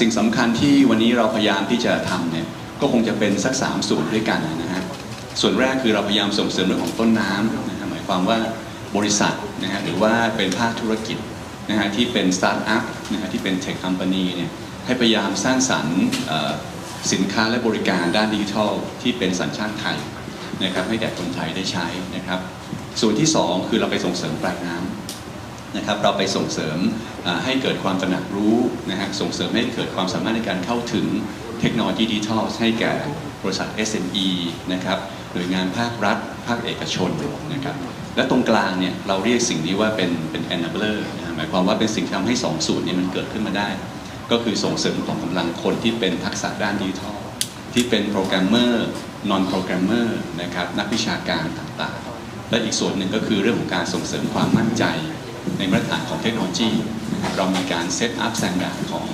สิ่งสำคัญที่วันนี้เราพยายามที่จะทำเนี่ยก็คงจะเป็นสักสามส่วนด้วยกันนะฮะส่วนแรกคือเราพยายามส่งเสริมเรื่องของต้นน้ำนะฮะหมายความว่าบริษัทนะฮะหรือว่าเป็นภาคธุรกิจนะฮะที่เป็นสตาร์ทอัพนะฮะที่เป็นเทค c อ m p a n y เนี่ยให้พยายามสร้างสรรค์สินค้าและบริการด้านดิจิทัลที่เป็นสัญชาติไทยนะครับให้แก่คนไทยได้ใช้นะครับ ส่วนที่สองคือเราไปส่งเสริมแปลายน้ำ นะครับเราไปส่งเสริมให้เกิดความตระหนักรู้นะฮะส่งเสริมให้เกิดความสามารถในการเข้าถึงเทคโนโลยีดิจิทัลให้แก่บริษัท SME นะครับหน่วยงานภาครัฐ ภาคเอกชนนะครับและตรงกลางเนี่ยเราเรียกสิ่งนี้ว่าเป็นเป็น enabler นะฮะหมายความว่าเป็นสิ่งที่ทำให้สองสูตรนี้มันเกิดขึ้นมาได้ ก็คือส่งเสริมของกำลังคนที่เป็นทักษะด้านดิจิทัลที่เป็นโปรแกรมเมอร์ non โปรแกรมเมอร์นะครับนักวิชาการต่างๆ และอีกส่วนหนึ่งก็คือเรื่องของการส่งเสริมความมั่นใจ ในมาตรฐานของเทคโนโลยี เรามีการเซตอัพแตนด์ดของ